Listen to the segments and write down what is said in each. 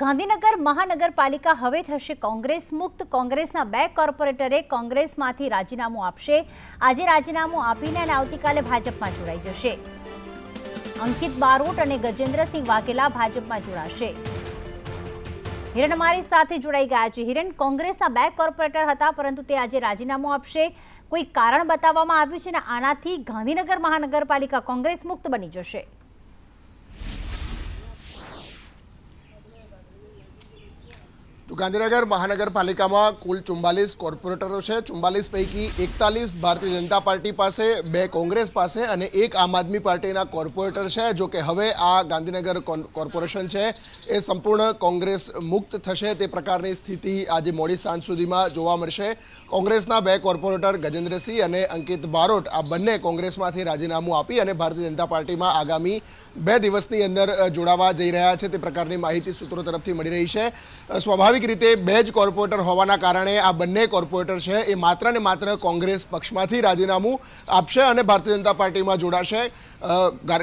ગાંધીનગર મહાનગરપાલિકા હવે થશે કોંગ્રેસ મુક્ત. કોંગ્રેસના બે કોર્પોરેટરે કોંગ્રેસમાંથી રાજીનામું આપશે. આજે રાજીનામું આપીને અને આવતીકાલે ભાજપમાં જોડાઈ જશે. અંકિત બારોટ અને ગજેન્દ્રસિંહ વાઘેલા ભાજપમાં જોડાશે. હિરણ અમારી સાથે જોડાઈ ગયા છે. હિરણ, કોંગ્રેસના બે કોર્પોરેટર હતા, પરંતુ તે આજે રાજીનામું આપશે. કોઈ કારણ બતાવવામાં આવ્યું છે ને આનાથી ગાંધીનગર મહાનગરપાલિકા કોંગ્રેસ મુક્ત બની જશે? તો ગાંધીનગર મહાનગરપાલિકામાં કુલ ચુમ્બાલીસ કોર્પોરેટરો છે. ચુમ્બાલીસ પૈકી એકતાલીસ ભારતીય જનતા પાર્ટી પાસે, બે કોંગ્રેસ પાસે અને એક આમ આદમી પાર્ટીના કોર્પોરેટર છે. જો કે હવે આ ગાંધીનગર કોર્પોરેશન છે એ સંપૂર્ણ કોંગ્રેસ મુક્ત થશે તે પ્રકારની સ્થિતિ આજે મોડી સાંજ સુધીમાં જોવા મળશે. કોંગ્રેસના બે કોર્પોરેટર ગજેન્દ્રસિંહ અને અંકિત બારોટ આ બંને કોંગ્રેસમાંથી રાજીનામું આપી અને ભારતીય જનતા પાર્ટીમાં આગામી બે દિવસની અંદર જોડાવા જઈ રહ્યા છે. તે પ્રકારની માહિતી સૂત્રો તરફથી મળી રહી છે. સ્વાભાવિક રીતે બે જ કોર્પોરેટર હોવાના કારણે આ બંને કોર્પોરેટર છે, એ માત્ર ને માત્ર કોંગ્રેસ પક્ષમાંથી રાજીનામું આપશે અને ભારતીય જનતા પાર્ટીમાં જોડાશે.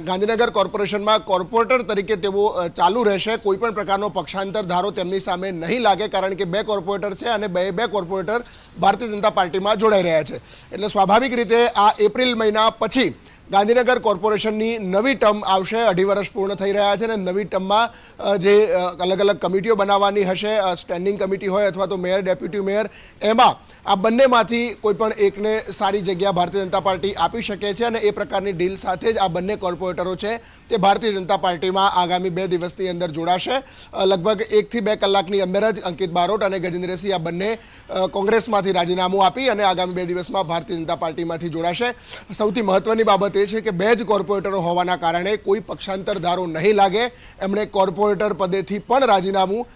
ગાંધીનગર કોર્પોરેશનમાં કોર્પોરેટર તરીકે તેઓ ચાલુ રહેશે. કોઈપણ પ્રકારનો પક્ષાંતર ધારો તેમની સામે નહીં લાગે, કારણ કે બે કોર્પોરેટર છે અને બે બે કોર્પોરેટર ભારતીય જનતા પાર્ટીમાં જોડાઈ રહ્યા છે. એટલે સ્વાભાવિક રીતે આ એપ્રિલ મહિના પછી ગાંધીનગર કોર્પોરેશનની નવી ટર્મ આવશે. અઢી વર્ષ પૂર્ણ થઈ રહ્યા છે અને નવી ટર્મમાં જે અલગ અલગ કમિટીઓ બનાવવાની હશે સ્ટેન્ડિંગ કમિટી હોય અથવા તો મેયર, ડેપ્યુટી મેયર, એમાં આ બંનેમાંથી કોઈ પણ એકને સારી જગ્યા ભારતીય જનતા પાર્ટી આપી શકે છે અને એ પ્રકારની ડીલ સાથે જ આ બંને કોર્પોરેટરો છે તે ભારતીય જનતા પાર્ટીમાં આગામી બે દિવસની અંદર જોડાશે. લગભગ એકથી બે કલાકની અંદર જ અંકિત બારોટ અને ગજેન્દ્રસિંહ આ બંને કોંગ્રેસમાંથી રાજીનામું આપી અને આગામી બે દિવસમાં ભારતીય જનતા પાર્ટીમાંથી જોડાશે. સૌથી મહત્વની બાબત એ છે કે બે જ કોર્પોરેટરો હોવાના કારણે કોઈ પક્ષાંતર ધારો નહીં લાગે. એમણે કોર્પોરેટર પદેથી પણ રાજીનામું